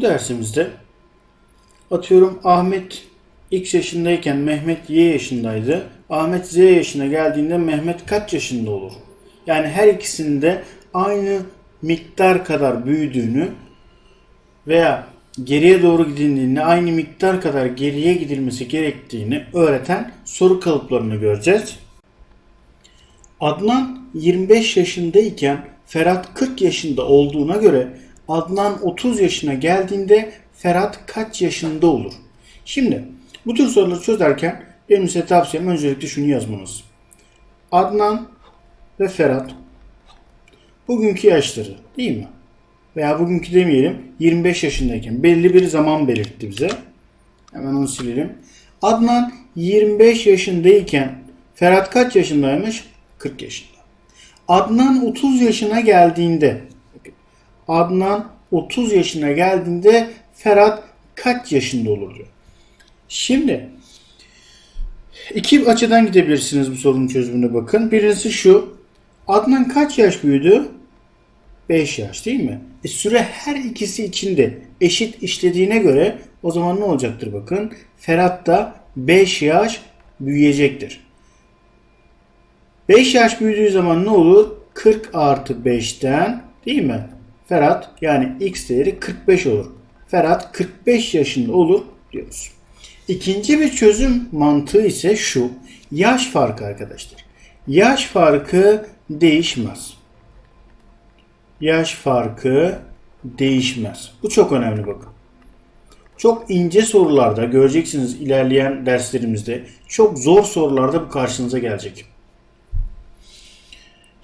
Bu dersimizde atıyorum Ahmet X yaşındayken Mehmet Y yaşındaydı. Ahmet Z yaşına geldiğinde Mehmet kaç yaşında olur? Yani her ikisinde aynı miktar kadar büyüdüğünü veya geriye doğru gidildiğinde aynı miktar kadar geriye gidilmesi gerektiğini öğreten soru kalıplarını göreceğiz. Adnan 25 yaşındayken Ferhat 40 yaşında olduğuna göre Adnan 30 yaşına geldiğinde Ferhat kaç yaşında olur? Şimdi bu tür soruları çözerken benim size tavsiyem öncelikle şunu yazmanız. Adnan ve Ferhat bugünkü yaşları değil mi? Veya bugünkü demeyelim 25 yaşındayken belli bir zaman belirtti bize. Hemen onu silelim. Adnan 25 yaşındayken Ferhat kaç yaşındaymış? 40 yaşında. Adnan 30 yaşına geldiğinde Adnan 30 yaşına geldiğinde Ferhat kaç yaşında olur diyor. Şimdi iki açıdan gidebilirsiniz bu sorunun çözümüne bakın. Birincisi şu. Adnan kaç yaş büyüdü? 5 yaş değil mi? E süre her ikisi için de eşit işlediğine göre o zaman ne olacaktır bakın. Ferhat da 5 yaş büyüyecektir. 5 yaş büyüdüğü zaman ne olur? 40 artı 5'ten değil mi? Ferhat yani x değeri 45 olur. Ferhat 45 yaşında olur diyoruz. İkinci bir çözüm mantığı ise şu. Yaş farkı arkadaşlar. Yaş farkı değişmez. Yaş farkı değişmez. Bu çok önemli bakın. Çok ince sorularda göreceksiniz ilerleyen derslerimizde çok zor sorularda bu karşınıza gelecek.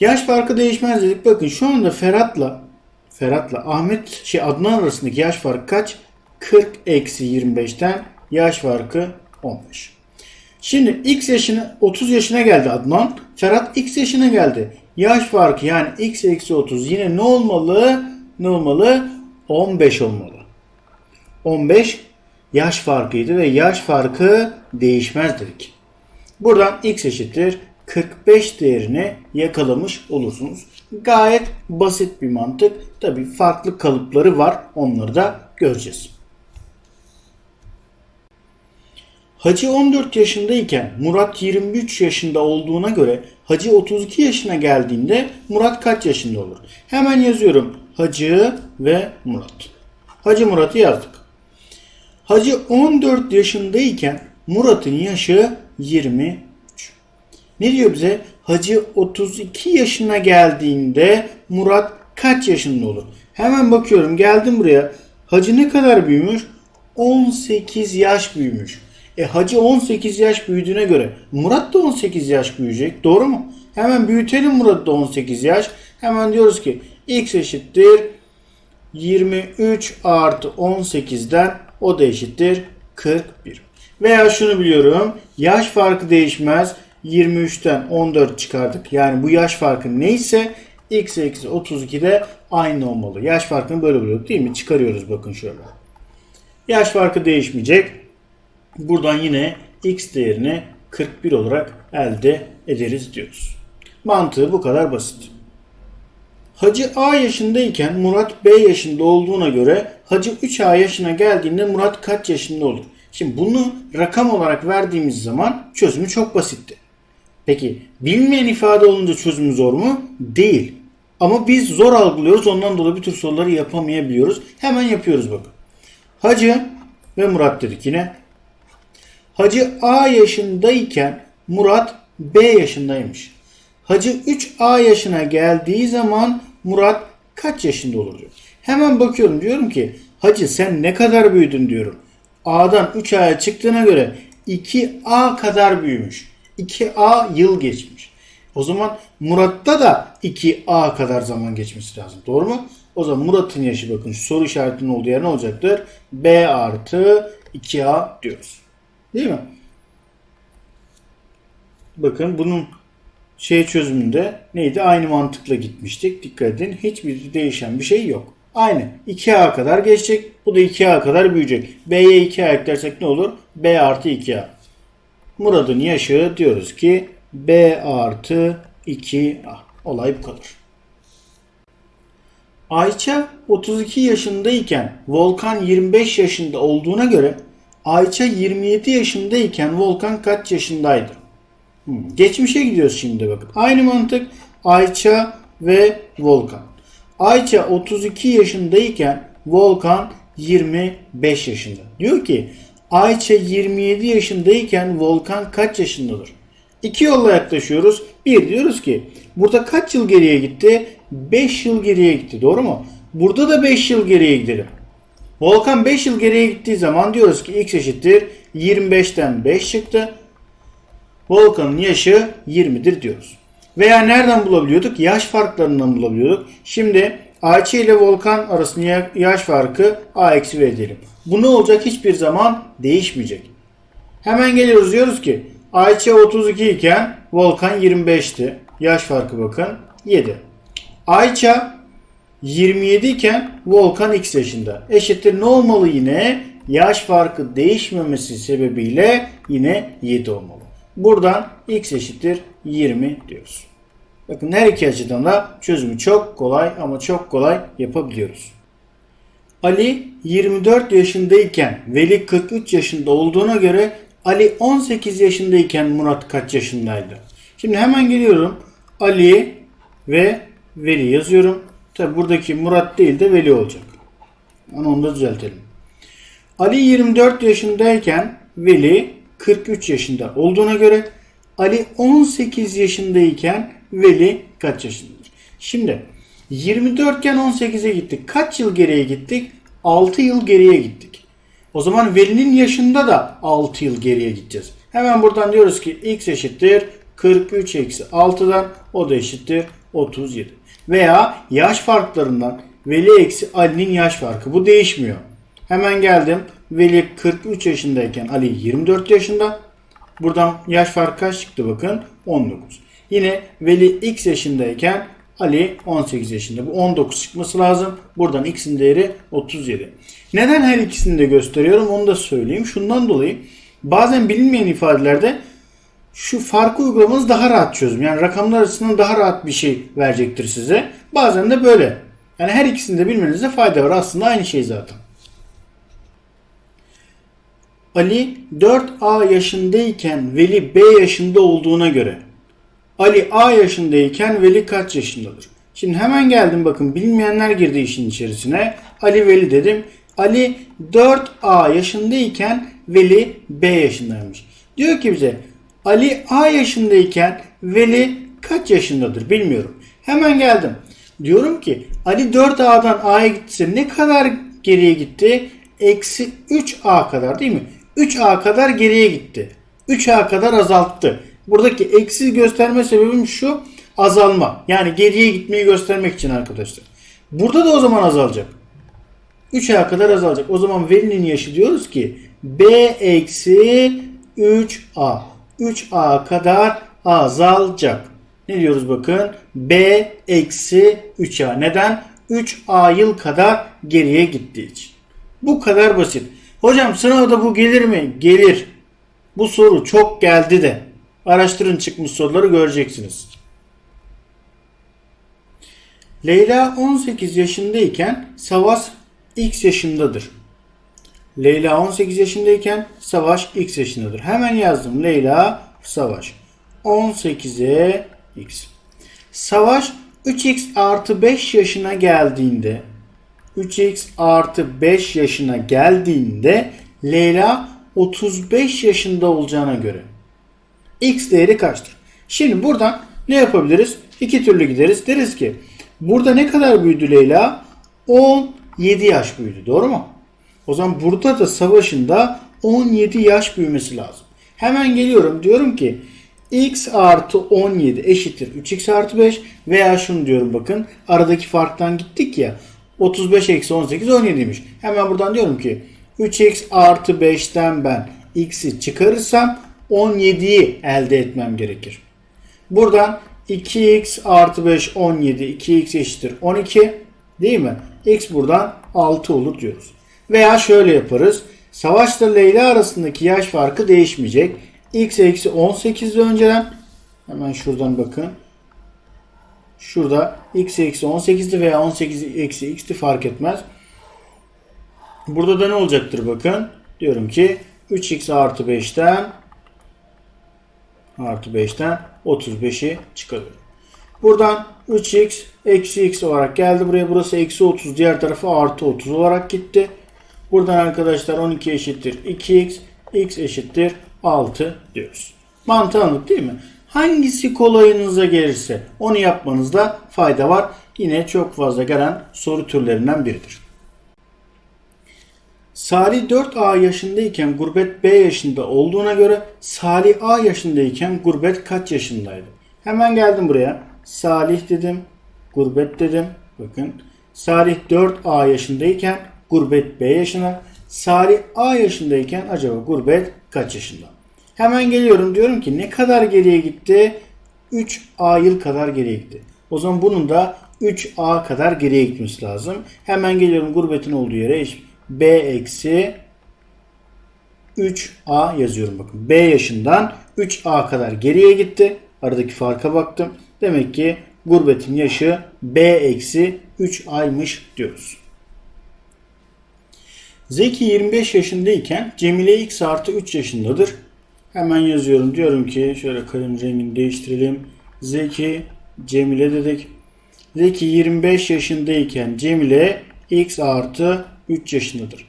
Yaş farkı değişmez dedik. Bakın şu anda Ferhat'la Ferhat'la Ahmet şey Adnan arasındaki yaş farkı kaç? 40 eksi 25'ten yaş farkı 15. Şimdi x yaşına 30 yaşına geldi Adnan. Ferhat x yaşına geldi. Yaş farkı yani x eksi 30 yine ne olmalı? Ne olmalı? 15 olmalı. 15 yaş farkıydı ve yaş farkı değişmez dedik. Buradan x eşittir 45 değerini yakalamış olursunuz. Gayet basit bir mantık. Tabi farklı kalıpları var. Onları da göreceğiz. Hacı 14 yaşındayken Murat 23 yaşında olduğuna göre Hacı 32 yaşına geldiğinde Murat kaç yaşında olur? Hemen yazıyorum. Hacı ve Murat. Hacı Murat'ı yazdık. Hacı 14 yaşındayken Murat'ın yaşı 23. Ne diyor bize? Hacı 32 yaşına geldiğinde Murat kaç yaşında olur? Hemen bakıyorum geldim buraya. Hacı ne kadar büyümüş? 18 yaş büyümüş. E hacı 18 yaş büyüdüğüne göre Murat da 18 yaş büyüyecek. Doğru mu? Hemen büyütelim Murat da 18 yaş. Hemen diyoruz ki x eşittir 23 artı 18'den o da eşittir 41. Veya şunu biliyorum. Yaş farkı değişmez. 23'ten 14 çıkardık. Yani bu yaş farkı neyse x eksi 32 de aynı olmalı. Yaş farkını böyle buluyorduk değil mi? Çıkarıyoruz bakın şöyle. Yaş farkı değişmeyecek. Buradan yine x değerini 41 olarak elde ederiz diyoruz. Mantığı bu kadar basit. Hacı A yaşındayken Murat B yaşında olduğuna göre Hacı 3A yaşına geldiğinde Murat kaç yaşında olur? Şimdi bunu rakam olarak verdiğimiz zaman çözümü çok basitti. Peki bilmeyen ifade olunca çözümü zor mu? Değil. Ama biz zor algılıyoruz. Ondan dolayı bir tür soruları yapamayabiliyoruz. Hemen yapıyoruz bakın. Hacı ve Murat dedik yine. Hacı A yaşındayken Murat B yaşındaymış. Hacı 3A yaşına geldiği zaman Murat kaç yaşında olur diyor. Hemen bakıyorum diyorum ki Hacı sen ne kadar büyüdün diyorum. A'dan 3A'ya çıktığına göre 2A kadar büyümüş. 2A yıl geçmiş. O zaman Murat'ta da 2A kadar zaman geçmesi lazım. Doğru mu? O zaman Murat'ın yaşı bakın soru işaretinin olduğu yer ne olacaktır? B artı 2A diyoruz. Değil mi? Bakın bunun şey çözümünde neydi? Aynı mantıkla gitmiştik. Dikkat edin. Hiçbir değişen bir şey yok. Aynı. 2A kadar geçecek. Bu da 2A kadar büyüyecek. B'ye 2A eklersek ne olur? B artı 2A. Murad'ın yaşı diyoruz ki B artı 2A. Olay bu kadar. Ayça 32 yaşındayken Volkan 25 yaşında olduğuna göre Ayça 27 yaşındayken Volkan kaç yaşındaydı? Hmm, Geçmişe gidiyoruz şimdi bakın. Aynı mantık Ayça ve Volkan. Ayça 32 yaşındayken Volkan 25 yaşında. Diyor ki Ayça 27 yaşındayken Volkan kaç yaşındadır? İki yolla yaklaşıyoruz. Bir diyoruz ki burada kaç yıl geriye gitti? 5 yıl geriye gitti. Doğru mu? Burada da 5 yıl geriye gidelim. Volkan 5 yıl geriye gittiği zaman diyoruz ki x eşittir 25'ten 5 çıktı. Volkan'ın yaşı 20'dir diyoruz. Veya nereden bulabiliyorduk? Yaş farklarından bulabiliyorduk. Şimdi Ayça ile Volkan arasında yaş farkı A eksi V diyelim. Bu ne olacak? Hiçbir zaman değişmeyecek. Hemen geliyoruz diyoruz ki Ayça 32 iken Volkan 25'ti. Yaş farkı bakın 7. Ayça 27 iken Volkan X yaşında. Eşittir ne olmalı yine? Yaş farkı değişmemesi sebebiyle yine 7 olmalı. Buradan X eşittir 20 diyoruz. Bakın her iki açıdan da çözümü çok kolay ama çok kolay yapabiliyoruz. Ali 24 yaşındayken Veli 43 yaşında olduğuna göre Ali 18 yaşındayken Murat kaç yaşındaydı? Şimdi hemen geliyorum. Ali ve Veli yazıyorum. Tabi buradaki Murat değil de Veli olacak. Onu da düzeltelim. Ali 24 yaşındayken Veli 43 yaşında olduğuna göre Ali 18 yaşındayken Veli kaç yaşındadır? Şimdi 24 iken 18'e gittik. Kaç yıl geriye gittik? 6 yıl geriye gittik. O zaman Veli'nin yaşında da 6 yıl geriye gideceğiz. Hemen buradan diyoruz ki x eşittir 43 eksi 6'dan o da eşittir 37. Veya yaş farklarından Veli eksi Ali'nin yaş farkı. Bu değişmiyor. Hemen geldim. Veli 43 yaşındayken Ali 24 yaşında. Buradan yaş farkı kaç çıktı bakın? 19. Yine Veli x yaşındayken Ali 18 yaşında. Bu 19 çıkması lazım. Buradan x'in değeri 37. Neden her ikisini de gösteriyorum onu da söyleyeyim. Şundan dolayı bazen bilinmeyen ifadelerde şu farkı uygulamanız daha rahat çözüm. Yani rakamlar açısından daha rahat bir şey verecektir size. Bazen de böyle. Yani her ikisini de bilmenizde fayda var. Aslında aynı şey zaten. Ali 4A yaşındayken Veli B yaşında olduğuna göre Ali A yaşındayken Veli kaç yaşındadır? Şimdi hemen geldim bakın bilinmeyenler girdi işin içerisine. Ali Veli dedim. Ali 4A yaşındayken Veli B yaşındaymış. Diyor ki bize Ali A yaşındayken Veli kaç yaşındadır bilmiyorum. Hemen geldim. Diyorum ki Ali 4A'dan A'ya gitse ne kadar geriye gitti? Eksi 3A kadar değil mi? 3A kadar geriye gitti. 3A kadar azalttı. Buradaki eksi gösterme sebebim şu azalma. Yani geriye gitmeyi göstermek için arkadaşlar. Burada da o zaman azalacak. 3A kadar azalacak. O zaman Veli'nin yaşı diyoruz ki B eksi 3A. 3A kadar azalacak. Ne diyoruz bakın? B eksi 3A. Neden? 3A yıl kadar geriye gittiği için. Bu kadar basit. Hocam sınavda bu gelir mi? Gelir. Bu soru çok geldi de. Araştırın çıkmış soruları göreceksiniz. Leyla 18 yaşındayken Savaş X yaşındadır. Leyla 18 yaşındayken Savaş X yaşındadır. Hemen yazdım. Leyla Savaş. 18'e X. Savaş 3X artı 5 yaşına geldiğinde 3X artı 5 yaşına geldiğinde Leyla 35 yaşında olacağına göre X değeri kaçtır? Şimdi buradan ne yapabiliriz? İki türlü gideriz. Deriz ki burada ne kadar büyüdü Leyla? 17 yaş büyüdü. Doğru mu? O zaman burada da savaşın da 17 yaş büyümesi lazım. Hemen geliyorum. Diyorum ki x artı 17 eşittir 3x artı 5 veya şunu diyorum bakın aradaki farktan gittik ya 35 eksi 18 17'ymiş. Hemen buradan diyorum ki 3x artı 5'ten ben x'i çıkarırsam 17'yi elde etmem gerekir. Buradan 2x artı 5 17 2x eşittir 12 değil mi? x buradan 6 olur diyoruz. Veya şöyle yaparız. Savaşla Leyla arasındaki yaş farkı değişmeyecek. x eksi 18 önceden hemen şuradan bakın. Şurada x eksi 18'di veya 18 eksi x'ti fark etmez. Burada da ne olacaktır bakın. Diyorum ki 3x artı 5'ten artı 5'ten 35'i çıkarıyorum. Buradan 3x eksi x olarak geldi buraya. Burası eksi 30. Diğer tarafı artı 30 olarak gitti. Buradan arkadaşlar 12 eşittir 2x. x eşittir 6 diyoruz. Mantığı anladık değil mi? Hangisi kolayınıza gelirse onu yapmanızda fayda var. Yine çok fazla gelen soru türlerinden biridir. Salih 4A yaşındayken Gurbet B yaşında olduğuna göre Salih A yaşındayken Gurbet kaç yaşındaydı? Hemen geldim buraya. Salih dedim. Gurbet dedim. Bakın. Salih 4A yaşındayken Gurbet B yaşına. Salih A yaşındayken acaba Gurbet kaç yaşında? Hemen geliyorum diyorum ki ne kadar geriye gitti? 3A yıl kadar geriye gitti. O zaman bunun da 3A kadar geriye gitmesi lazım. Hemen geliyorum gurbetin olduğu yere. B eksi 3A yazıyorum bakın. B yaşından 3A kadar geriye gitti. Aradaki farka baktım. Demek ki gurbetin yaşı B eksi 3 aymış diyoruz. Zeki 25 yaşındayken Cemile X artı 3 yaşındadır. Hemen yazıyorum. Diyorum ki şöyle kalem rengini değiştirelim. Zeki Cemile dedik. Zeki 25 yaşındayken Cemile X artı 3 yaşındadır.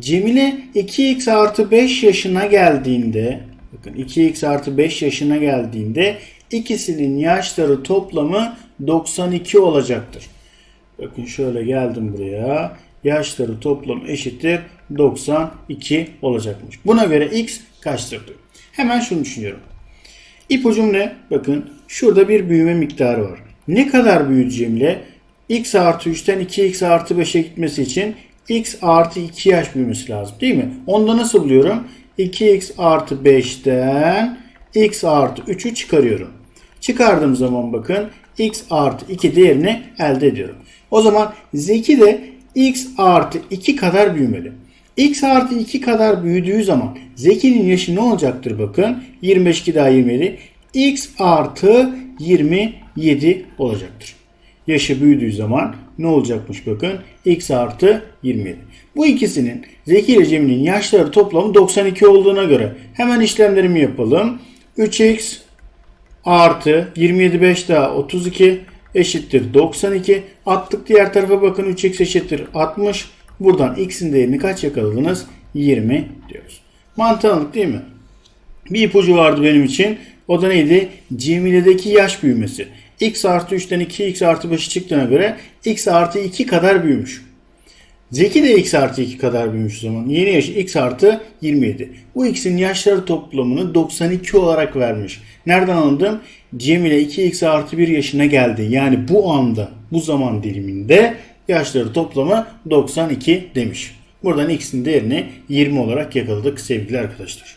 Cemile 2x artı 5 yaşına geldiğinde bakın 2x artı 5 yaşına geldiğinde ikisinin yaşları toplamı 92 olacaktır. Bakın şöyle geldim buraya. Yaşları toplam eşittir 92 olacakmış. Buna göre x kaçtır diyor. Hemen şunu düşünüyorum. İpucum ne? Bakın şurada bir büyüme miktarı var. Ne kadar büyüdü Cemile? x artı 3'ten 2x artı 5'e gitmesi için x artı 2 yaş büyümesi lazım değil mi? Onda nasıl buluyorum? 2x artı 5'ten x artı 3'ü çıkarıyorum. Çıkardığım zaman bakın x artı 2 değerini elde ediyorum. O zaman Zeki de x artı 2 kadar büyümeli. X artı 2 kadar büyüdüğü zaman Zeki'nin yaşı ne olacaktır bakın. 25 daha 27. x artı 27 olacaktır. Yaşı büyüdüğü zaman ne olacakmış bakın. x artı 27. Bu ikisinin Zeki ile Cemil'in yaşları toplamı 92 olduğuna göre hemen işlemlerimi yapalım. 3x artı 27 5 daha 32 eşittir 92. Attık diğer tarafa bakın 3x eşittir 60. Buradan x'in değerini kaç yakaladınız? 20 diyoruz. Mantığı anladık değil mi? Bir ipucu vardı benim için. O da neydi? Cemile'deki yaş büyümesi. x artı 3'ten 2x artı 5'i çıktığına göre x artı 2 kadar büyümüş. Zeki de x artı 2 kadar büyümüş o zaman. Yeni yaşı x artı 27. Bu x'in yaşları toplamını 92 olarak vermiş. Nereden anladım? Cemile 2x artı 1 yaşına geldi. Yani bu anda, bu zaman diliminde yaşları toplamı 92 demiş. Buradan x'in değerini 20 olarak yakaladık sevgili arkadaşlar.